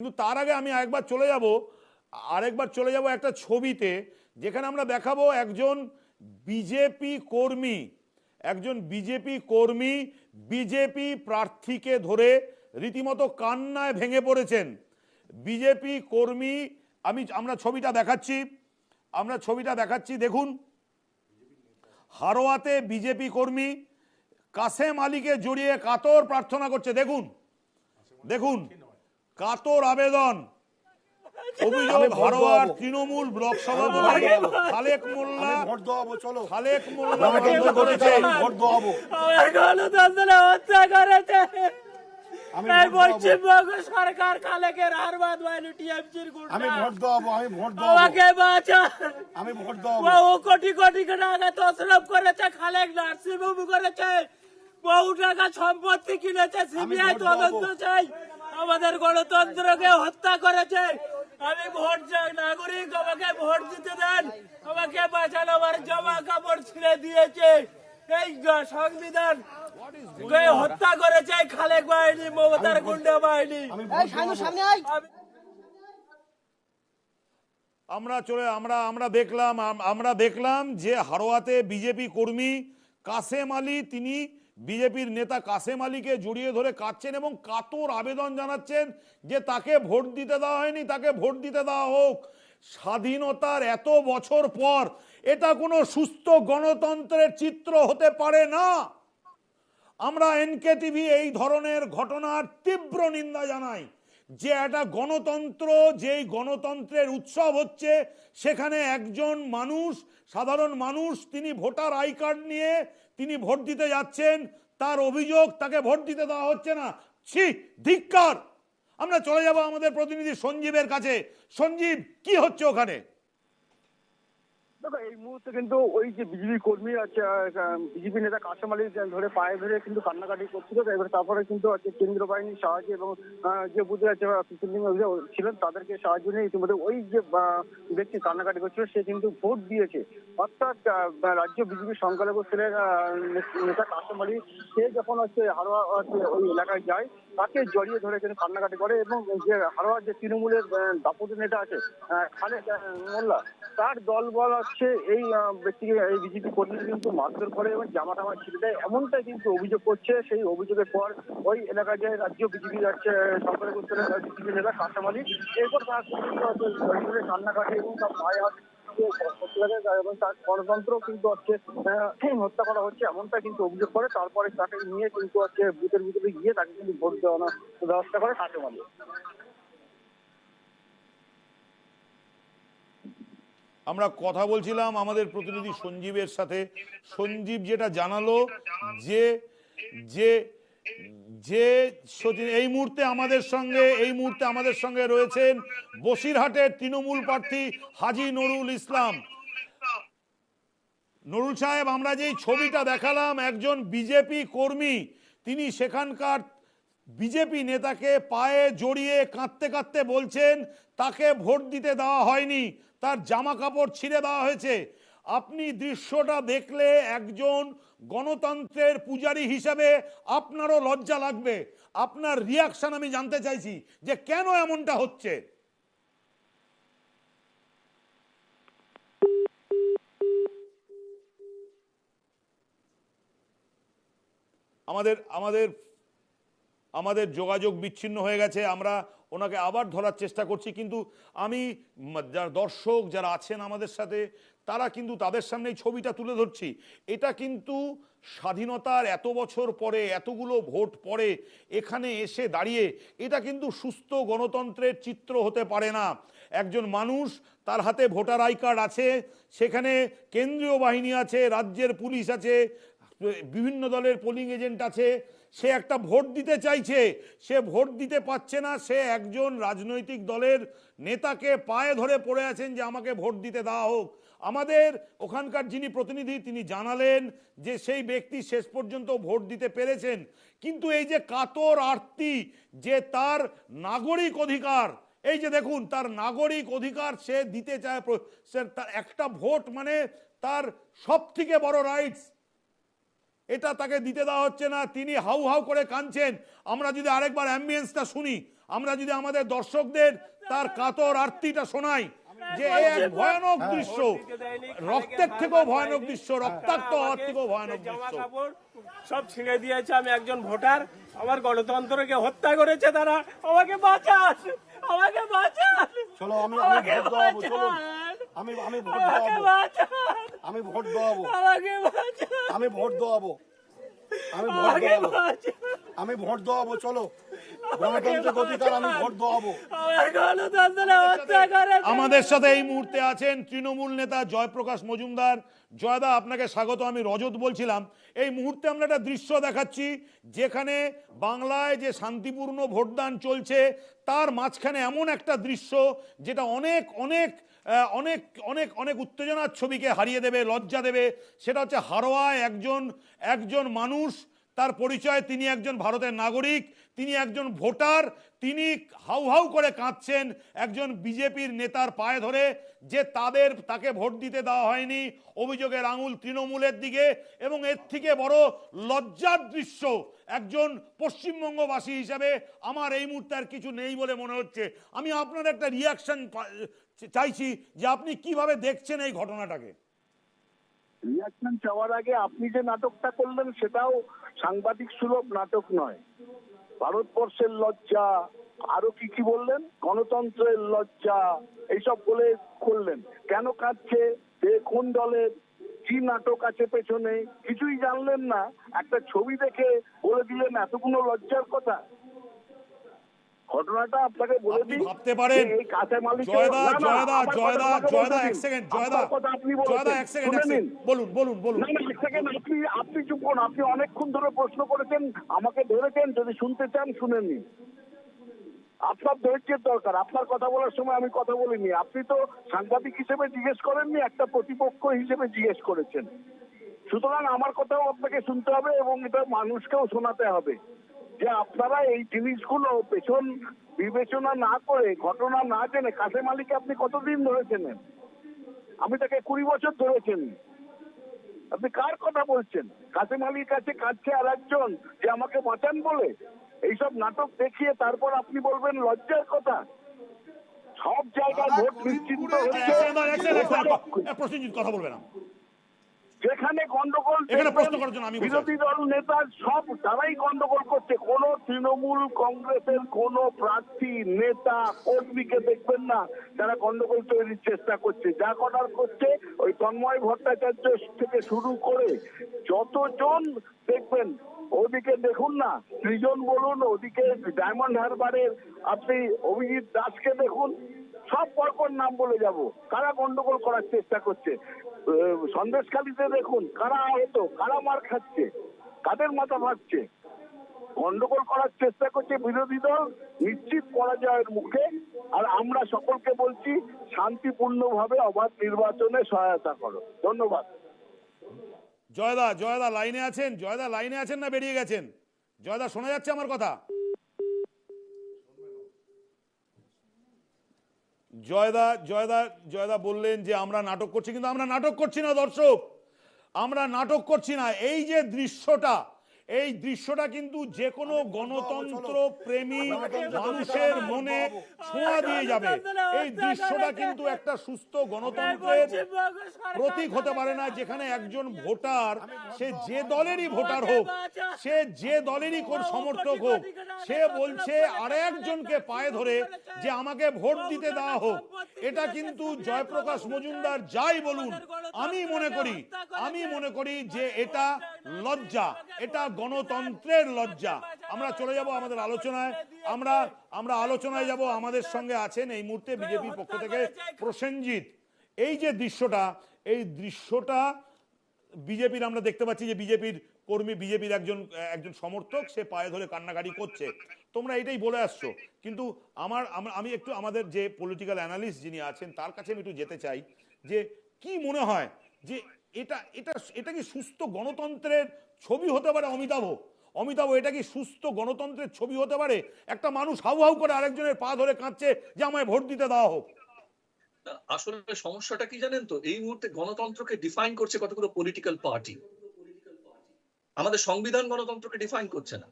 কিন্তু তার আগে আমি আরেকবার চলে যাব, আরেকবার চলে যাব একটা ছবিতে যেখানে আমরা দেখাবো একজন বিজেপি কর্মী, একজন বিজেপি কর্মী বিজেপি প্রার্থীকে ধরে রীতিমতো কান্নায় ভেঙে পড়েছেন। বিজেপি কর্মী, আমি, আমরা ছবিটা দেখাচ্ছি, আমরা ছবিটা দেখাচ্ছি, দেখুন। হারোয়াতে বিজেপি কর্মী কাসেম আলীকে জড়িয়ে কাতর প্রার্থনা করছে, দেখুন দেখুন। কাতর আবেদন। অভিযোগ তৃণমূল ব্লক সভাপতি খালেক মোল্লা। খালেক মোল্লা পশ্চিমবঙ্গ সরকার বাইলু টিএমসির আমি ভোট আমি ভোট আমাকে আমি ভোট বহু কোটি কোটি টাকা তসরফ করেছে খালেক নার্সিংহোম করেছে। বহু টাকা সম্পত্তি কিনেছে সিবিআই তদন্ত চাই। আমাদের গণতন্ত্রকে হত্যা করেছে আমি ভোট চাই নাগরিক আমাকে ভোট দিতে দেন। আমাকে বাঁচানো আমার জমা কাপড় ছিঁড়ে দিয়েছে। এই সংবিধান হত্যা করেছে খালেক বাহিনী মমতার গুন্ডা বাহিনী। আমরা চলে আমরা আমরা দেখলাম আমরা দেখলাম যে হারোয়াতে বিজেপি কর্মী কাসেম আলী তিনি বিজেপির নেতা কাসেম আলীকে জড়িয়ে ধরে কাঁদছেন এবং কাতর আবেদন জানাচ্ছেন যে তাকে ভোট দিতে দেওয়া হয়নি, তাকে ভোট দিতে দেওয়া হোক। স্বাধীনতার এত বছর পর এটা কোনো সুস্থ গণতন্ত্রের চিত্র হতে পারে না। আমরা এনকে টিভি এই ধরনের ঘটনার তীব্র নিন্দা জানাই। যে একটা গণতন্ত্র, যেই গণতন্ত্রের উৎসব হচ্ছে, সেখানে একজন মানুষ, সাধারণ মানুষ, তিনি ভোটার আই কার্ড নিয়ে তিনি ভোট দিতে যাচ্ছেন, তার অভিযোগ তাকে ভোট দিতে দেওয়া হচ্ছে না। ছি, ধিক্কার! আমরা চলে যাব আমাদের প্রতিনিধি সঞ্জীবের কাছে। সঞ্জীব, কি হচ্ছে ওখানে? দেখো এই মুহূর্তে কিন্তু ওই যে বিজেপি কর্মী আছে বিজেপি নেতা আলী ধরে পায়ে ধরে কিন্তু কান্নাকাটি করছিল। তারপরে কিন্তু আছে কেন্দ্র বাহিনীর সাহায্যে এবং যে বুঝে আছে ছিলেন তাদেরকে সাহায্য নিয়ে ইতিমধ্যে ওই যে ব্যক্তি কান্নাকাটি করছিল সে কিন্তু ভোট দিয়েছে। অর্থাৎ রাজ্য বিজেপি সংখ্যালঘু আহ, নেতা কাসম আলী সে যখন হচ্ছে হারোয়া ওই এলাকায় যায় তাকে জড়িয়ে ধরে কিন্তু কান্নাকাটি করে এবং যে হারোয়ার যে তৃণমূলের আহ, দাপুটে নেতা আছে খালেদ মোল্লা তার দলবল হচ্ছে এই ব্যক্তিকে, এই বিজেপি কর্মীরা কিন্তু মারধর করে এবং জামা টামা ছিঁড়ে দেয় এমনটাই কিন্তু অভিযোগ করছে। সেই অভিযোগের পর ওই এলাকায় যে রাজ্য বিজেপি যাচ্ছে সরকারের উত্তরে বিজেপি নেতা কাসাম আলী এরপর তার কান্নাকাটি এবং তার পায়ে হাত এবং তার গণতন্ত্র কিন্তু হচ্ছে হত্যা করা হচ্ছে এমনটা কিন্তু অভিযোগ করে। তারপরে তাকে নিয়ে কিন্তু হচ্ছে বুথের ভিতরে গিয়ে তাকে কিন্তু ভোট দেওয়ানোর ব্যবস্থা করে কাসাম আলী আমরা কথা বলছিলাম আমাদের প্রতিনিধি সঞ্জীবের সাথে। সঞ্জীব যেটা জানালো যে যে যে এই মুহূর্তে আমাদের সঙ্গে, এই মুহূর্তে আমাদের সঙ্গে রয়েছেন বসিরহাটের তৃণমূল প্রার্থী হাজি নুরুল ইসলাম। নুরুল সাহেব, আমরা যেই ছবিটা দেখালাম, একজন বিজেপি কর্মী, তিনি সেখানকার বিজেপি নেতাকে পায়ে জড়িয়ে কাঁদতে কাঁদতে বলছেন, তাকে ভোট দিতে দেওয়া হয়নি, তার জামা কাপড় ছিঁড়ে দেওয়া হয়েছে। আপনি দৃশ্যটা দেখলে একজন গণতন্ত্রের পূজারী হিসাবে আপনারও লজ্জা লাগবে। আপনার রিয়াকশন আমি জানতে চাইছি যে কেন এমনটা হচ্ছে? আমাদের আমাদের আমাদের যোগাযোগ বিচ্ছিন্ন হয়ে গেছে, আমরা ওনাকে আবার ধরার চেষ্টা করছি, কিন্তু আমি যারা দর্শক, যারা আছেন আমাদের সাথে, তারা কিন্তু তাদের সামনে এই ছবিটা তুলে ধরছি। এটা কিন্তু স্বাধীনতার এত বছর পরে, এতগুলো ভোট পরে এখানে এসে দাঁড়িয়ে, এটা কিন্তু সুস্থ গণতন্ত্রের চিত্র হতে পারে না। একজন মানুষ, তার হাতে ভোটার আই কার্ড আছে, সেখানে কেন্দ্রীয় বাহিনী আছে, রাজ্যের পুলিশ আছে, বিভিন্ন দলের পোলিং এজেন্ট আছে সে একটা ভোট দিতে চাইছে। সে ভোট দিতে পারছে না। সে একজন রাজনৈতিক দলের নেতাকে পায়ে ধরে পড়ে আছেন যে আমাকে ভোট দিতে দেওয়া হোক। আমাদের ওখানকার যিনি প্রতিনিধি, তিনি জানালেন যে সেই ব্যক্তি শেষ পর্যন্ত ভোট দিতে পেরেছেন। কিন্তু এই যে কাতর আরতি, যে তার নাগরিক অধিকার, এই যে দেখুন, তার নাগরিক অধিকার সে দিতে চায় তার একটা ভোট মানে তার সব থেকে বড় রাইটস এটা তাকে দিতে দেওয়া হচ্ছে না তিনি হাউ হাউ করে কাঁদছেন। আমরা যদি আরেকবার অ্যাম্বিয়েন্সটা শুনি আমরা যদি আমাদের দর্শকদের তার কাতর আরতিটা শোনাই যে এক ভয়ানক দৃশ্য রক্তের থেকেও ভয়ানক দৃশ্য রক্তাক্ত হওয়ার থেকেও ভয়ানক দৃশ্য। সব ছিঁড়ে দিয়েছে আমি একজন ভোটার আমার গণতন্ত্রকে হত্যা করেছে তারা আমাকে বাঁচান আমাকে বাঁচান চলো আমি আমি আমাকে বাঁচান আমি আমি ভোট বাঁচান। আমি ভোট দেওয়াবো। আমাকে বাঁচান। আমি ভোট দেওয়াবো। আমি ভোট বাঁচান আমি ভোট দেওয়াবো চলো। আমি ভোট করেছে আমাদের সাথে এই মুহূর্তে আছেন তৃণমূল নেতা জয়প্রকাশ মজুমদার। জয়দা আপনাকে স্বাগত আমি রজত বলছিলাম। এই মুহূর্তে আমরা একটা দৃশ্য দেখাচ্ছি যেখানে বাংলায় যে শান্তিপূর্ণ ভোটদান চলছে তার মাঝখানে এমন একটা দৃশ্য যেটা অনেক অনেক অনেক অনেক অনেক উত্তেজনার ছবিকে হারিয়ে দেবে, লজ্জা দেবে। সেটা হচ্ছে হারোয়ায় একজন একজন মানুষ তার পরিচয়, তিনি একজন ভারতের নাগরিক, তিনি একজন ভোটার, তিনি হাউ হাউ করে কাঁদছেন একজন বিজেপির নেতার পায়ে ধরে যে তাদের, তাকে ভোট দিতে দেওয়া হয়নি অভিযোগের আঙুল তৃণমূলের দিকে এবং এর থেকে বড় লজ্জার দৃশ্য একজন পশ্চিমবঙ্গবাসী হিসাবে আমার এই মুহূর্তে আর কিছু নেই বলে মনে হচ্ছে। আমি আপনার একটা রিয়াকশন চাইছি যে আপনি কীভাবে দেখছেন এই ঘটনাটাকে? রিয়াকশন চাওয়ার আগে আপনি যে নাটকটা করলেন সেটাও সাংবাদিক সুলভ নাটক নয়। ভারতবর্ষের লজ্জা, আরও কি কি বললেন? গণতন্ত্রের লজ্জা, এইসব বলে করলেন। কেন কাঁদছে? সে কোন দলের কি নাটক আছে পেছনে কিছুই জানলেন না। একটা ছবি দেখে বলে দিলেন, এতগুলো লজ্জার কথা। ঘটনাটা আপনাকে বলে দিই ভাবতে পারেন। এই কাঁচা মালিকের- জয়দা জয়দা জয়দা জয়দা এক সেকেন্ড জয়দা। কথা আপনি। জয়দা এক সেকেন্ড বলুন বলুন বলুন। না, এক সেকেন্ড, আপনি আপনি চুপ করুন। আপনি অনেকক্ষণ ধরে প্রশ্ন করেছেন আমাকে ধরেছেন যদি শুনতে চান শুনে নিন। আপনার ধৈর্যের দরকার। আপনার কথা বলার সময় আমি কথা বলিনি। আপনি তো সাংবাদিক হিসেবে জিজ্ঞেস করেননি একটা প্রতিপক্ষ হিসেবে জিজ্ঞেস করেছেন। সুতরাং আমার কথাও আপনাকে শুনতে হবে এবং এটা মানুষকেও শোনাতে হবে। যে আপনারা এই জিনিসগুলো পেছন বিবেচনা না করে ঘটনা না জেনে কাসেম আলীকে আপনি কতদিন ধরেছেন আমি তাকে কুড়ি বছর ধরেছেন আপনি কার কথা বলছেন? কাসেম আলীর কাছে কাছে আর একজন যে আমাকে বাঁচান বলে? এইসব নাটক দেখিয়ে তারপর আপনি বলবেন লজ্জার কথা। সব জায়গায় ভোট সেকেন্ড, হচ্ছে প্রসেনজিৎ কথা বলবে না। যেখানে গন্ডগোল এখানে প্রশ্ন দেখবেন, করার জন্য আমি বিরোধী দল নেতা সব তারাই গন্ডগোল করছে কোন তৃণমূল কংগ্রেসের কোন প্রার্থী নেতা কর্মীকে দেখবেন না যারা গন্ডগোল তৈরির চেষ্টা করছে। যা করার করছে ওই তন্ময় ভট্টাচার্য থেকে শুরু করে যতজন দেখবেন ওদিকে দেখুন না সৃজন বলুন ওদিকে ডায়মন্ড হারবারের আপনি অভিজিৎ দাসকে দেখুন সব পরপর নাম বলে যাব। কারা গন্ডগোল করার চেষ্টা করছে? আহ, সন্দেশখালীতে দেখুন কারা আহত কারা মার খাচ্ছে কাদের মাথা ভাঙছে গন্ডগোল করার চেষ্টা করছে বিরোধী দল নিশ্চিত পরাজয়ের মুখে। আর আমরা সকলকে বলছি শান্তিপূর্ণভাবে অবাধ নির্বাচনে সহায়তা করো। ধন্যবাদ। জয়দা জয়দা লাইনে আছেন? জয়দা লাইনে আছেন না বেরিয়ে গেছেন? জয়দা শোনা যাচ্ছে আমার কথা? জয়দা জয়দা জয়দা বললেন যে আমরা নাটক করছি, কিন্তু আমরা নাটক করছি না, দর্শক। আমরা নাটক করছি না। এই যে দৃশ্যটা এই দৃশ্যটা কিন্তু যে কোনো গণতন্ত্র প্রেমী মানুষের মনে ছোঁয়া দিয়ে যাবে এই দৃশ্যটা কিন্তু একটা সুস্থ গণতন্ত্রের প্রতীক হতে পারে না যেখানে একজন ভোটার সে যে দলেরই ভোটার হোক সে যে দলেরই কোন সমর্থক হোক সে বলছে আর একজনকে পায়ে ধরে যে আমাকে ভোট দিতে দেওয়া হোক এটা কিন্তু জয়প্রকাশ মজুমদার যাই বলুন আমি মনে করি আমি মনে করি যে এটা লজ্জা, এটা গণতন্ত্রের লজ্জা। আমরা চলে যাব আমাদের আলোচনায়। আমরা আমরা আলোচনায় যাব। আমাদের সঙ্গে আছেন এই মুহূর্তে বিজেপির পক্ষ থেকে প্রসেনজিৎ। এই যে দৃশ্যটা, এই দৃশ্যটা বিজেপির, আমরা দেখতে পাচ্ছি যে বিজেপির কর্মী, বিজেপির একজন একজন সমর্থক, সে পায়ে ধরে কান্নাকাটি করছে। তোমরা এটাই বলে আসছো। কিন্তু আমার, আমার- আমি একটু আমাদের যে পলিটিক্যাল অ্যানালিস্ট যিনি আছেন, তার কাছে আমি একটু যেতে চাই যে কি মনে হয় যে এটা এটা এটা কি সুস্থ গণতন্ত্রের ছবি হতে পারে, অমিতাভ? অমিতাভ, এটা কি সুস্থ গণতন্ত্রের ছবি হতে পারে? একটা মানুষ হাউ হাউ করে আরেকজনের পা ধরে কাঁদছে যে আমায় ভোট দিতে দেওয়া হোক। আসলে সমস্যাটা কি জানেন তো? এই মুহূর্তে গণতন্ত্রকে ডিফাইন করছে কতগুলো পলিটিক্যাল পার্টি আমাদের সংবিধান গণতন্ত্রকে ডিফাইন করছে না।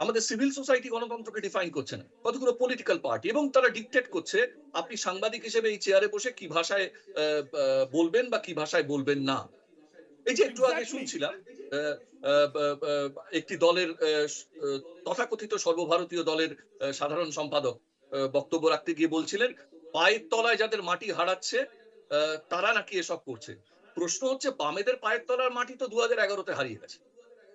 আমাদের সিভিল সোসাইটি গণতন্ত্রকে ডিফাইন করছে না। কতগুলো পলিটিক্যাল পার্টি এবং তারা ডিকটেট করছে আপনি সাংবাদিক হিসেবে এই চেয়ারে বসে কি ভাষায় বলবেন বা কি ভাষায় বলবেন না? এই যে একটু আগে শুনছিলাম একটি দলের তথাকথিত সর্বভারতীয় দলের সাধারণ সম্পাদক বক্তব্য রাখতে গিয়ে বলছিলেন পায়ের তলায় যাদের মাটি হারাচ্ছে আহ, তারা নাকি এসব করছে। প্রশ্ন হচ্ছে বামেদের পায়ের তলার মাটি তো দু হাজার এগারোতে হারিয়ে গেছে।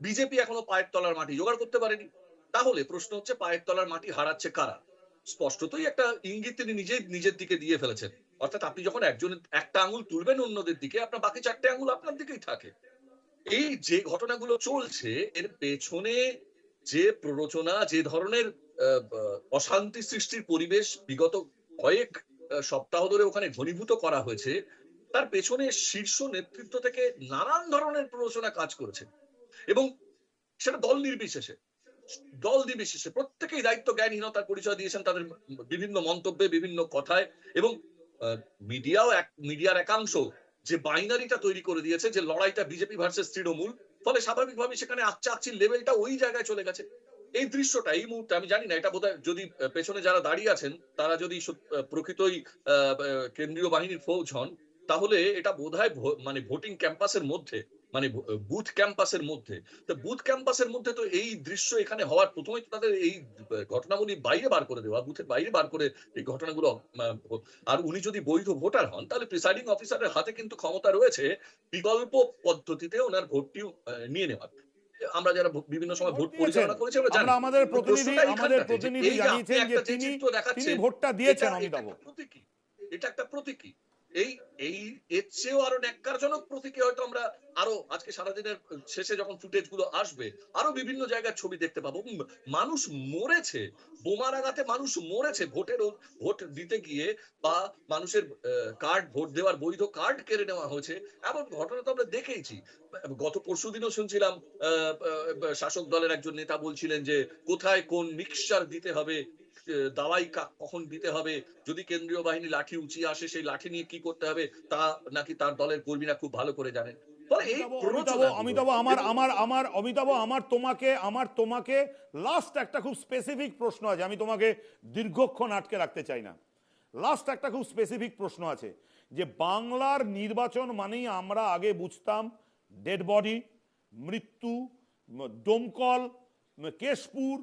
বিজেপি এখনও পায়ের তলার মাটি জোগাড় করতে পারেনি। তাহলে প্রশ্ন হচ্ছে পায়ের তলার মাটি হারাচ্ছে কারা? স্পষ্টতই একটা ইঙ্গিত তিনি নিজেই নিজের দিকে দিয়ে ফেলেছেন। অর্থাৎ আপনি যখন একজন একটা আঙুল তুলবেন অন্যদের দিকে, আপনার বাকি চারটে আঙুল আপনার দিকেই থাকে। এই যে ঘটনাগুলো চলছে, এর পেছনে যে প্ররোচনা, যে ধরনের অশান্তি সৃষ্টির পরিবেশ বিগত কয়েক সপ্তাহ ধরে ওখানে ঘনীভূত করা হয়েছে, তার পেছনে শীর্ষ নেতৃত্ব থেকে নানান ধরনের প্ররোচনা কাজ করেছে। এবং সেটা দল নির্বিশেষে। দল নির্বিশেষে প্রত্যেকেই দায়িত্ব জ্ঞানহীনতার পরিচয় দিয়েছেন তাদের বিভিন্ন মন্তব্যে, বিভিন্ন কথায় এবং মিডিয়াও এক, মিডিয়ার একাংশ যে বাইনারিটা তৈরি করে দিয়েছে, যে লড়াইটা বিজেপি ভার্সেস তৃণমূল, ফলে স্বাভাবিকভাবে সেখানে আকচা আকচির লেভেলটা ওই জায়গায় চলে গেছে। এই দৃশ্যটা, এই মুহূর্তে আমি জানি না, এটা বোধহয় যদি পেছনে যারা দাঁড়িয়ে আছেন, তারা যদি প্রকৃতই কেন্দ্রীয় বাহিনীর ফৌজ হন, তাহলে এটা বোধহয় মানে ভোটিং ক্যাম্পাসের মধ্যে মানে বুথ ক্যাম্পাসের মধ্যে। তো বুথ ক্যাম্পাসের মধ্যে তো এই দৃশ্য এখানে হওয়ার প্রথমেই তো তাদের এই ঘটনাগুলি বাইরে বার করে দেওয়া বুথের বাইরে বার করে এই ঘটনাগুলো আর উনি যদি বৈধ ভোটার হন তাহলে প্রিসাইডিং অফিসারের হাতে কিন্তু ক্ষমতা রয়েছে বিকল্প পদ্ধতিতে ওনার ভোটটি নিয়ে নেওয়ার। আমরা যারা বিভিন্ন সময় ভোট। পরিচালনা করেছি আমরা জানি। আমাদের প্রতিনিধি আমাদের প্রতিনিধি জানিয়েছেন যে তিনি তিনি ভোটটা দিয়েছেন অমিতাভ। এটা একটা প্রতীকী। এই এই, এর চেয়েও আরও ন্যাক্কারজনক প্রতীকী হয়তো আমরা আরও আজকে সারাদিনের শেষে যখন ফুটেজগুলো আসবে, আরও বিভিন্ন জায়গার ছবি দেখতে পাবো। মানুষ মরেছে। বোমারাগাতে মানুষ মরেছে। ভোটের ভোট দিতে গিয়ে বা মানুষের কার্ড, ভোট দেওয়ার বৈধ কার্ড কেড়ে নেওয়া হয়েছে, এমন ঘটনা তো আমরা দেখেইছি। গত পরশু দিনও শুনছিলাম শাসক দলের একজন নেতা বলছিলেন যে, কোথায় কোন মিক্সচার দিতে হবে দাওয়াই কখন দিতে হবে? যদি কেন্দ্রীয় বাহিনী লাঠি উঁচিয়ে আসে সেই লাঠি নিয়ে কি করতে হবে? তা নাকি তার দলের কর্মীরা খুব ভালো করে জানেন। অমিতাভ, আমার আমার আমার অমিতাভ আমার তোমাকে আমার তোমাকে লাস্ট একটা খুব স্পেসিফিক প্রশ্ন আছে। আমি তোমাকে দীর্ঘক্ষণ আটকে রাখতে চাই না। লাস্ট একটা খুব স্পেসিফিক প্রশ্ন আছে যে বাংলার নির্বাচন মানেই আমরা আগে বুঝতাম ডেড বডি মৃত্যু দমকল কেশপুর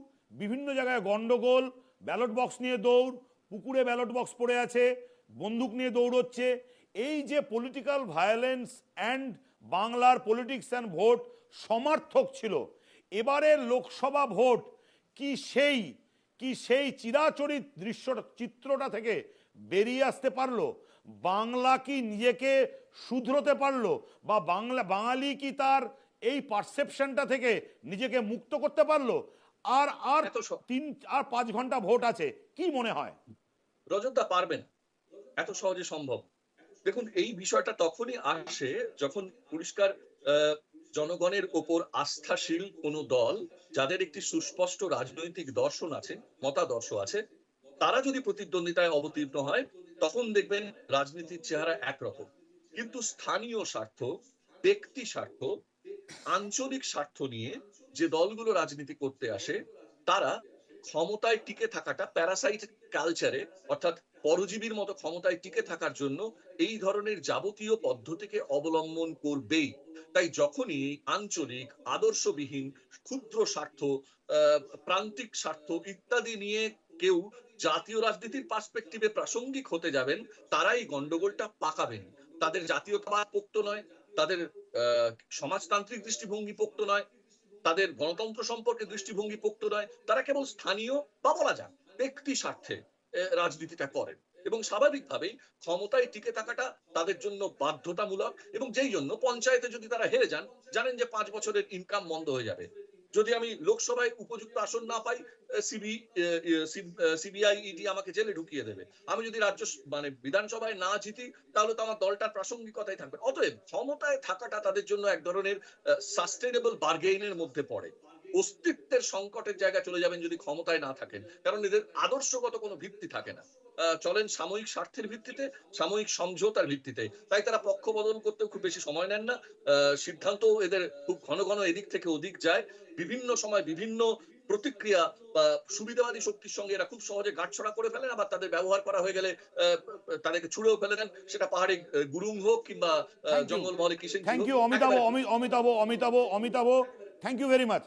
বিভিন্ন জায়গায় গন্ডগোল ব্যালট বক্স নিয়ে দৌড়, পুকুরে ব্যালট বক্স পড়ে আছে, বন্দুক নিয়ে দৌড়চ্ছে। এই যে পলিটিক্যাল ভায়োলেন্স অ্যান্ড বাংলার পলিটিক্স অ্যান্ড ভোট সমার্থক ছিল এবারের লোকসভা ভোট কি সেই কি সেই চিরাচরিত দৃশ্যটা চিত্রটা থেকে বেরিয়ে আসতে পারল? বাংলা কি নিজেকে শুধরোতে পারল বা বাংলা, বাঙালি কি তার এই পারসেপশনটা থেকে নিজেকে মুক্ত করতে পারল? আর আর তিন আর পাঁচ ঘণ্টা ভোট আছে কি মনে হয়? রজতদা পারবেন এত সহজে সম্ভব। দেখুন এই বিষয়টা তখনই আসে যখন পরিষ্কার জনগণের ওপর আস্থাশীল কোনো দল যাদের একটি সুস্পষ্ট রাজনৈতিক দর্শন আছে মতাদর্শ আছে তারা যদি প্রতিদ্বন্দ্বিতায় অবতীর্ণ হয় তখন দেখবেন রাজনীতির চেহারা একরকম। কিন্তু স্থানীয় স্বার্থ ব্যক্তি স্বার্থ আঞ্চলিক স্বার্থ নিয়ে যে দলগুলো রাজনীতি করতে আসে, তারা ক্ষমতায় টিকে থাকাটা প্যারাসাইট কালচারে অর্থাৎ পরজীবীর মতো ক্ষমতায় টিকে থাকার জন্য এই ধরনের যাবতীয় পদ্ধতিকে অবলম্বন করবেই। তাই যখনই আঞ্চলিক, আদর্শবিহীন, ক্ষুদ্র স্বার্থ প্রান্তিক স্বার্থ ইত্যাদি নিয়ে কেউ জাতীয় রাজনীতির পার্সপেক্টিভে প্রাসঙ্গিক হতে যাবেন, তারাই গন্ডগোলটা পাকাবেন। তাদের জাতীয়তাবাদ পোক্ত নয়, তাদের সমাজতান্ত্রিক দৃষ্টিভঙ্গি পোক্ত নয় তাদের গণতন্ত্র সম্পর্কে দৃষ্টিভঙ্গি পোক্ত নয়, তারা কেবল স্থানীয় বা বলা যাক ব্যক্তি স্বার্থে রাজনীতিটা করেন। এবং স্বাভাবিকভাবেই ক্ষমতায় টিকে থাকাটা তাদের জন্য বাধ্যতামূলক এবং যেই জন্য পঞ্চায়েতে যদি তারা হেরে যান, জানেন যে পাঁচ বছরের ইনকাম বন্ধ হয়ে যাবে। যদি আমি লোকসভায় উপযুক্ত আসন না পাই সিবি সিবিআই ইডি আমাকে জেলে ঢুকিয়ে দেবে। আমি যদি রাজ্য মানে বিধানসভায় না জিতি, তাহলে তো আমার দলটার প্রাসঙ্গিকতাই থাকবে। অতএব ক্ষমতায় থাকাটা তাদের জন্য এক ধরনের সাস্টেনেবল বার্গেইনের মধ্যে পড়ে। অস্তিত্বের সংকটের জায়গায় চলে যাবেন যদি ক্ষমতায় না থাকেন। কারণ এদের আদর্শগত কোনো ভিত্তি থাকে না। চলেন সাময়িক স্বার্থের ভিত্তিতে সাময়িক সমঝোতার ভিত্তিতে। তাই তারা পক্ষ বদল করতেও খুব বেশি সময় নেন না। সিদ্ধান্ত এদের খুব ঘন ঘন এদিক থেকে ওদিক যায়। বিভিন্ন সময় বিভিন্ন প্রতিক্রিয়া বা সুবিধাবাদী শক্তির সঙ্গে এরা খুব সহজে গাঁটছড়া করে ফেলেন আবার তাদের ব্যবহার করা হয়ে গেলে আহ, তাদেরকে ছুড়েও ফেলে দেন। সেটা পাহাড়ে গুরুং হোক কিংবা জঙ্গল মহলে Kishen thank you Amitabh Amitabh Amitabh Amitabh thank you very much